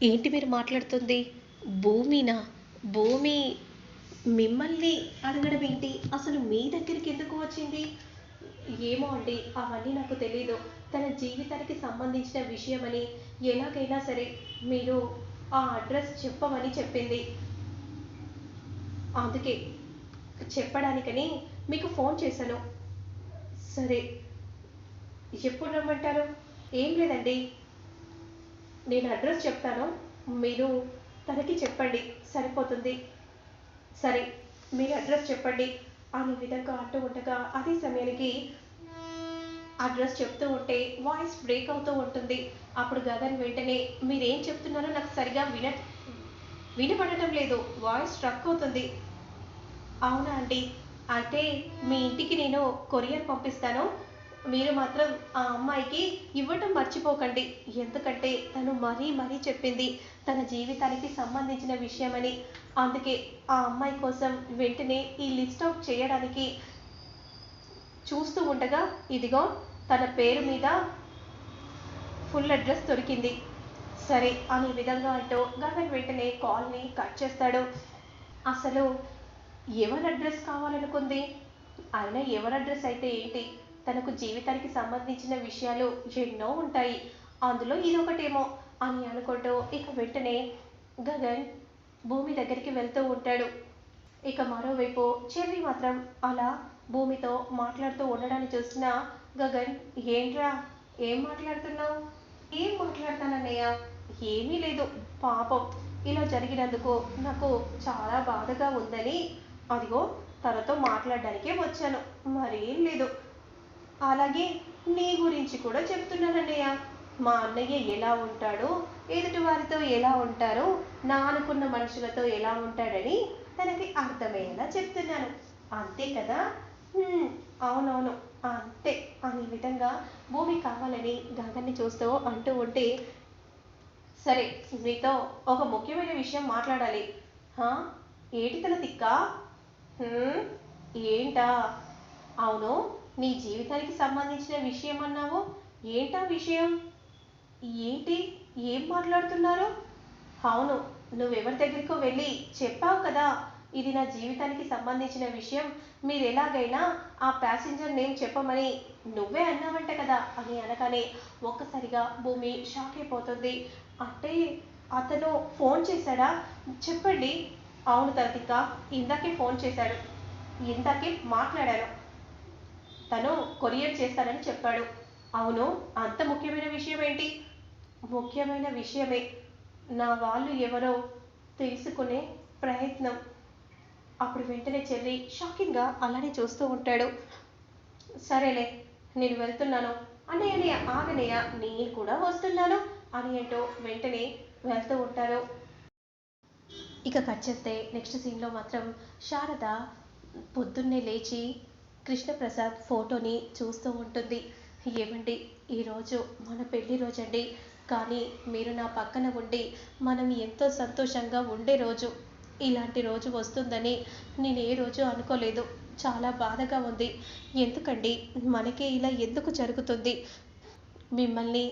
ఏంటి మీరు మాట్లాడుతుంది? భూమినా? భూమి మిమ్మల్ని అడగడం ఏంటి? అసలు మీ దగ్గరికి ఎందుకు వచ్చింది? ఏమో అండి అవన్నీ నాకు తెలీదు. తన జీవితానికి సంబంధించిన విషయమని ఎలాగైనా సరే మీరు ఆ అడ్రస్ చెప్పమని చెప్పింది. అందుకే చెప్పడానికని మీకు ఫోన్ చేశాను. సరే ఎప్పుడు రమ్మంటారు? ఏం లేదండి. నేను అడ్రస్ చెప్తాను. మీరు తనకి చెప్పండి. సరిపోతుంది. సరే మీరు అడ్రస్ చెప్పండి. అనే విధంగా అంటూ ఉండగా అదే సమయానికి అడ్రస్ చెప్తూ ఉంటే వాయిస్ బ్రేక్ అవుతూ ఉంటుంది. అప్పుడు గగన్ వెంటనే మీరేం చెప్తున్నారో నాకు సరిగా విన వినపడటం లేదు. వాయిస్ స్ట్రక్ అవుతుంది. అవునా అండి. అయితే మీ ఇంటికి నేను కొరియర్ పంపిస్తాను. మీరు మాత్రం ఆ అమ్మాయికి ఇవ్వటం మర్చిపోకండి. ఎందుకంటే తను మరీ మరీ చెప్పింది తన జీవితానికి సంబంధించిన విషయమని. అందుకే ఆ అమ్మాయి కోసం వెంటనే ఈ లిస్ట్ అవుట్ చేయడానికి చూస్తూ ఉండగా ఇదిగో తన పేరు మీద ఫుల్ అడ్రస్ దొరికింది. సరే అనే విధంగా అంటూ గగన్ వెంటనే కాల్ని కట్ చేస్తాడు. అసలు ఎవరి అడ్రస్ కావాలనుకుంది? అయినా ఎవరి అడ్రస్ అయితే ఏంటి? తనకు జీవితానికి సంబంధించిన విషయాలు ఎన్నో ఉంటాయి. అందులో ఇదొకటేమో అని అనుకుంటూ ఇక వెంటనే గగన్ భూమి దగ్గరికి వెళ్తూ ఉంటాడు. ఇక మరోవైపు చెర్రి మాత్రం అలా భూమితో మాట్లాడుతూ ఉండడాన్ని చూసిన గగన్ ఏంట్రా? ఏం మాట్లాడుతున్నావు? ఏం మాట్లాడతానన్నయ్య? ఏమీ లేదు. పాపం. ఇలా జరిగినందుకు నాకు చాలా బాధగా ఉందని. అదిగో తనతో మాట్లాడడానికే వచ్చాను. మరేం లేదు. అలాగే నీ గురించి కూడా చెప్తున్నానన్నయ్య. మా అన్నయ్య ఎలా ఉంటాడో ఎదుటి వారితో ఎలా ఉంటారో నా అనుకున్న మనుషులతో ఎలా ఉంటాడని తనకి అర్థమయ్యేలా చెప్తున్నాను. అంతే కదా? అవునవును అంతే. అనే విధంగా భూమి కావాలని గగన్ని చూస్తూ అంటూ ఉంటే సరే మీతో ఒక ముఖ్యమైన విషయం మాట్లాడాలి. ఏటి తల తిక్క? ఏంటా? అవును? నీ జీవితానికి సంబంధించిన విషయం అన్నావు? ఏంటా విషయం? ఏంటి? ఏం మాట్లాడుతున్నారు? అవును నువ్వెవరి దగ్గరికో వెళ్ళి చెప్పావు కదా. ఇది నా జీవితానికి సంబంధించిన విషయం. మీరు ఎలాగైనా ఆ ప్యాసింజర్ నేమ్ చెప్పమని నువ్వే అన్నావంట కదా అని అనగానే ఒక్కసారిగా భూమి షాక్ అయిపోతుంది. అంటే అతను ఫోన్ చేశాడా? చెప్పండి. అవును తరతిక ఇందాకే ఫోన్ చేశాడు. ఇందాకే మాట్లాడాను. తను కొరియర్ చేస్తానని చెప్పాడు. అవును అంత ముఖ్యమైన విషయం ఏంటి? ముఖ్యమైన విషయమే. నా వాళ్ళు ఎవరో తెలుసుకునే ప్రయత్నం. అప్పుడు వెంటనే చెల్లి షాకింగ్గా అలానే చూస్తూ ఉంటాడు. సరేలే నేను వెళ్తున్నాను. అన్నయ్య ఆగనయ్య నేను కూడా వస్తున్నాను అని ఏంటో వెంటనే వెళ్తూ ఉంటారు ఇక కట్ చేస్తే నెక్స్ట్ సీన్లో మాత్రం శారద పొద్దున్నే లేచి కృష్ణప్రసాద్ ఫోటోని చూస్తూ ఉంటుంది. ఏమండి ఈరోజు మన పెళ్ళి రోజండి. కానీ మీరు నా పక్కన ఉండి మనం ఎంతో సంతోషంగా ఉండే రోజు. ఇలాంటి రోజు వస్తుందని నేను ఏ రోజు అనుకోలేదు. చాలా బాధగా ఉంది. ఎందుకండి? మనకే ఇలా ఎందుకు జరుగుతుంది? మిమ్మల్ని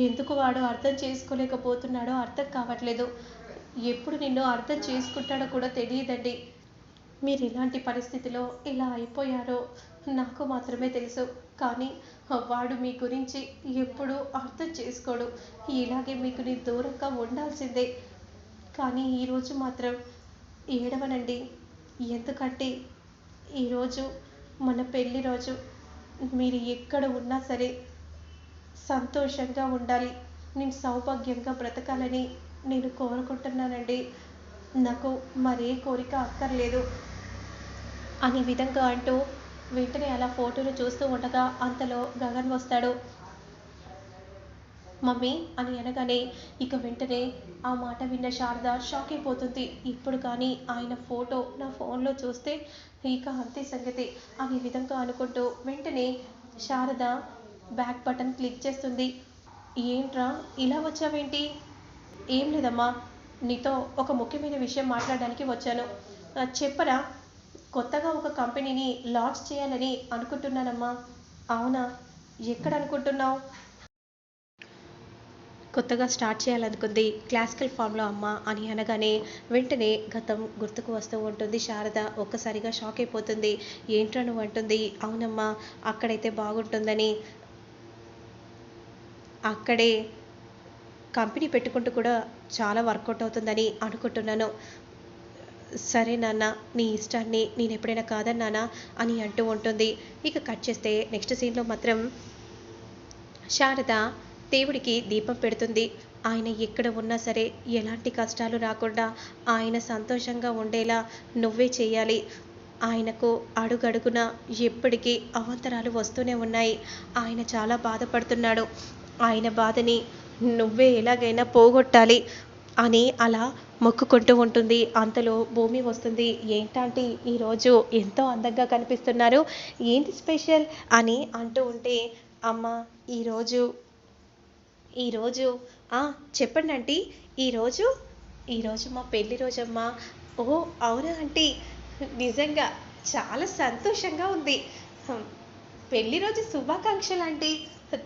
ఎందుకు వాడు అర్థం చేసుకోలేకపోతున్నాడో అర్థం కావట్లేదు. ఎప్పుడు నిన్ను అర్థం చేసుకుంటాడో కూడా తెలియదండి. మీరు ఇలాంటి పరిస్థితిలో ఇలా అయిపోయారో నాకు మాత్రమే తెలుసు. కానీ వాడు మీ గురించి ఎప్పుడూ అర్థం చేసుకోడు. ఇలాగే మీకు నీ దూరంగా ఉండాల్సిందే. కానీ ఈరోజు మాత్రం ఏడవనండి. ఎందుకంటే ఈరోజు మన పెళ్ళి రోజు. మీరు ఎక్కడ ఉన్నా సరే సంతోషంగా ఉండాలి. నేను సౌభాగ్యంగా బ్రతకాలని నేను కోరుకుంటున్నానండి. నాకు మరే కోరిక అక్కర్లేదు. అనే విధంగా అంటూ వెంటనే అలా ఫోటోలు చూస్తూ ఉండగా అంతలో గగన్ వస్తాడు. మమ్మీ అని అనగానే ఇక వెంటనే ఆ మాట విన్న శారద షాక్ అయిపోతుంది. ఇప్పుడు కానీ ఆయన ఫోటో నా ఫోన్లో చూస్తే ఇక అంతే సంగతి అనే విధంగా అనుకుంటూ వెంటనే శారద బ్యాక్ బటన్ క్లిక్ చేస్తుంది. ఏంట్రా ఇలా వచ్చావేంటి? ఏం లేదమ్మా నీతో ఒక ముఖ్యమైన విషయం మాట్లాడడానికి వచ్చాను. చెప్పరా కొత్తగా ఒక కంపెనీని లాంచ్ చేయాలని అనుకుంటున్నానమ్మా. అవునా? ఎక్కడ అనుకుంటున్నావు కొత్తగా స్టార్ట్ చేయాలనుకుంది క్లాసికల్ ఫామ్లో అమ్మ అని అనగానే వెంటనే గతం గుర్తుకు వస్తూ ఉంటుంది. శారద ఒక్కసారిగా షాక్ అయిపోతుంది. ఏంట్రా నువ్వు అంటుంది. అవునమ్మా అక్కడైతే బాగుంటుందని. అక్కడే కంపెనీ పెట్టుకుంటూ కూడా చాలా వర్కౌట్ అవుతుందని అనుకుంటున్నాను. సరే నాన్న నీ ఇష్టాన్ని నేను ఎప్పుడైనా కాదన్నానా అని అంటూ ఉంటుంది. ఇక కట్ చేస్తే నెక్స్ట్ సీన్లో మాత్రం శారద దేవుడికి దీపం పెడుతుంది. ఆయన ఎక్కడ ఉన్నా సరే ఎలాంటి కష్టాలు రాకుండా ఆయన సంతోషంగా ఉండేలా నువ్వే చేయాలి. ఆయనకు అడుగడుగున ఎప్పటికీ అవాంతరాలు వస్తూనే ఉన్నాయి. ఆయన చాలా బాధపడుతున్నాడు. ఆయన బాధని నువ్వే ఎలాగైనా పోగొట్టాలి. అని అలా మొక్కుకుంటూ ఉంటుంది. అంతలో భూమి వస్తుంది. ఏంటంటే ఈరోజు ఎంతో అందంగా కనిపిస్తున్నారు. ఏంటి స్పెషల్ అని అంటూ ఉంటే అమ్మ ఈరోజు ఈరోజు చెప్పండి ఆంటీ. ఈరోజు ఈరోజు మా పెళ్ళి రోజమ్మా. ఓ అవునా ఆంటీ? నిజంగా చాలా సంతోషంగా ఉంది. పెళ్ళి రోజు శుభాకాంక్షలు ఆంటీ.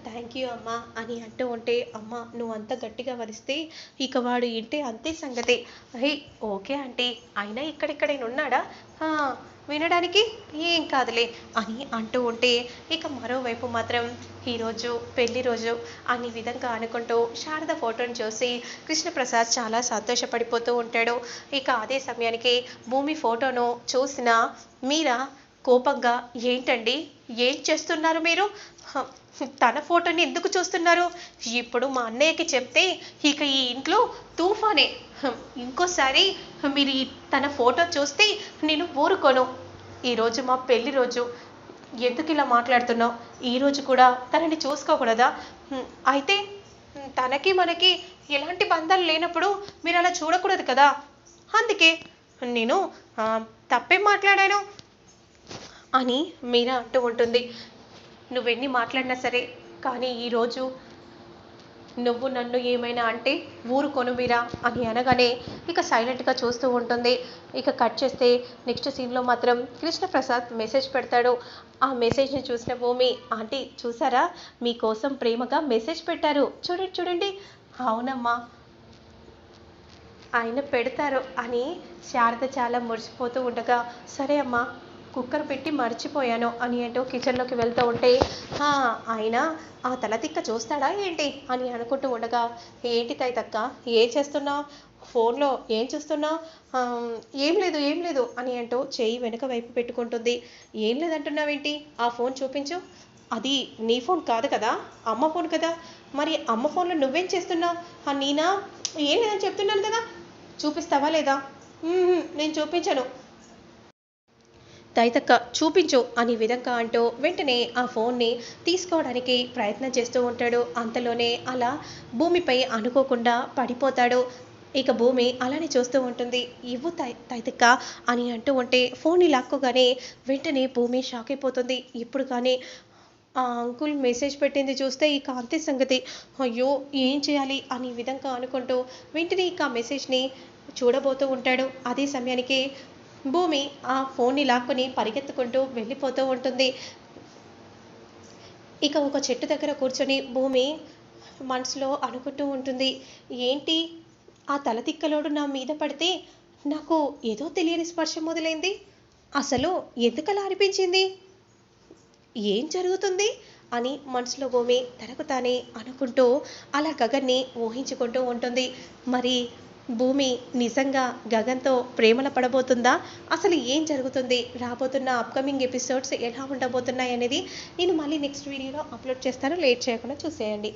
థ్యాంక్ యూ అమ్మా అని అంటూ ఉంటే అమ్మ నువ్వు అంత గట్టిగా వరిస్తే ఇక వాడు ఇంటే అంతే సంగతి. Hey okay aunty. అయినా ఇక్కడిక్కడైనా ఉన్నాడా? వినడానికి ఏం కాదులే అని అంటూ ఉంటే ఇక మరోవైపు మాత్రం ఈరోజు పెళ్ళి రోజు అన్ని విధంగా అనుకుంటూ శారద ఫోటోని చూసి కృష్ణప్రసాద్ చాలా సంతోషపడిపోతూ ఉంటాడు. ఇక అదే సమయానికి భూమి ఫోటోను చూసిన మీరా కోపంగా ఏంటండి? ఏం చేస్తున్నారు మీరు? తన ఫోటోని ఎందుకు చూస్తున్నారు? ఇప్పుడు మా అన్నయ్యకి చెప్తే ఇక ఈ ఇంట్లో తుఫానే. ఇంకోసారి మీరు తన ఫోటో చూస్తే నేను ఊరుకోను. ఈరోజు మా పెళ్ళి రోజు. ఎందుకు ఇలా మాట్లాడుతున్నావు? ఈరోజు కూడా తనని చూసుకోకూడదా? అయితే తనకి మనకి ఎలాంటి బంధాలు లేనప్పుడు మీరు అలా చూడకూడదు కదా? అందుకే నేను తప్పేం మాట్లాడాను? అని మీరా అంటూ ఉంటుంది. నువ్వెన్ని మాట్లాడినా సరే కానీ ఈరోజు నువ్వు నన్ను ఏమైనా అంటే ఊరు కొనుమిరా అని అనగానే ఇక సైలెంట్గా చూస్తూ ఉంటుంది. ఇక కట్ చేస్తే నెక్స్ట్ సీన్లో మాత్రం కృష్ణప్రసాద్ మెసేజ్ పెడతాడు. ఆ మెసేజ్ని చూసిన భూమి ఆంటీ చూసారా? మీకోసం ప్రేమగా మెసేజ్ పెట్టారు. చూడండి చూడండి. అవునమ్మా. ఆయన పెడతారు అని శారద చాలా మురిసిపోతూ ఉండగా సరే అమ్మా కుక్కర్ పెట్టి మర్చిపోయాను అని అంటూ కిచెన్లోకి వెళ్తూ ఉంటే ఆయన ఆ తలతిక్క చూస్తాడా ఏంటి? అని అనుకుంటూ ఉండగా ఏంటి తైతక్క ఏం చేస్తున్నావు? ఫోన్లో ఏం చూస్తున్నావు ఏం లేదు ఏం లేదు అని అంటూ చేయి వెనుక వైపు పెట్టుకుంటుంది. ఏం లేదంటున్నావేంటి? ఆ ఫోన్ చూపించు. అది నీ ఫోన్ కాదు కదా అమ్మ ఫోన్ కదా. మరి అమ్మ ఫోన్లో నువ్వేం చేస్తున్నావు? నేనా నీనా? ఏం లేదని చెప్తున్నాను కదా. చూపిస్తావా లేదా? నేను చూపించను. తైతక్క చూపించు అని విధంగా అంటూ వెంటనే ఆ ఫోన్ని తీసుకోవడానికి ప్రయత్నం చేస్తూ ఉంటాడు. అంతలోనే అలా భూమిపై అనుకోకుండా పడిపోతాడు. ఇక భూమి అలానే చూస్తూ ఉంటుంది. ఇవ్వు తై తైతక్క అని అంటూ ఉంటే ఫోన్ని లాక్కోగానే వెంటనే భూమి షాక్ అయిపోతుంది. ఇప్పుడు కానీ ఆ అంకుల్ మెసేజ్ పెట్టింది చూస్తే ఇక అంతే సంగతి. అయ్యో ఏం చేయాలి? అని విధంగా అనుకుంటూ వెంటనే ఇక ఆ మెసేజ్ని చూడబోతూ ఉంటాడు. అదే సమయానికి భూమి ఆ ఫోన్ని లాక్కొని పరిగెత్తుకుంటూ వెళ్ళిపోతూ ఉంటుంది. ఇక ఒక చెట్టు దగ్గర కూర్చొని భూమి మనసులో అనుకుంటూ ఉంటుంది. ఏంటి? ఆ తలతిక్కలోడు నా మీద పడితే నాకు ఏదో తెలియని స్పర్శ మొదలైంది. అసలు ఎందుకలా అనిపించింది? ఏం జరుగుతుంది? అని మనసులో భూమి తనకు తానే అనుకుంటూ అలా గగన్ని ఊహించుకుంటూ ఉంటుంది. మరి భూమి నిజంగా గగన్తో ప్రేమల పడబోతుందా? అసలు ఏం జరుగుతుంది? రాబోతున్న అప్కమింగ్ ఎపిసోడ్స్ ఎలా ఉండబోతున్నాయి అనేది నేను మళ్ళీ నెక్స్ట్ వీడియోలో అప్లోడ్ చేస్తాను. లేట్ చేయకుండా చూసేయండి.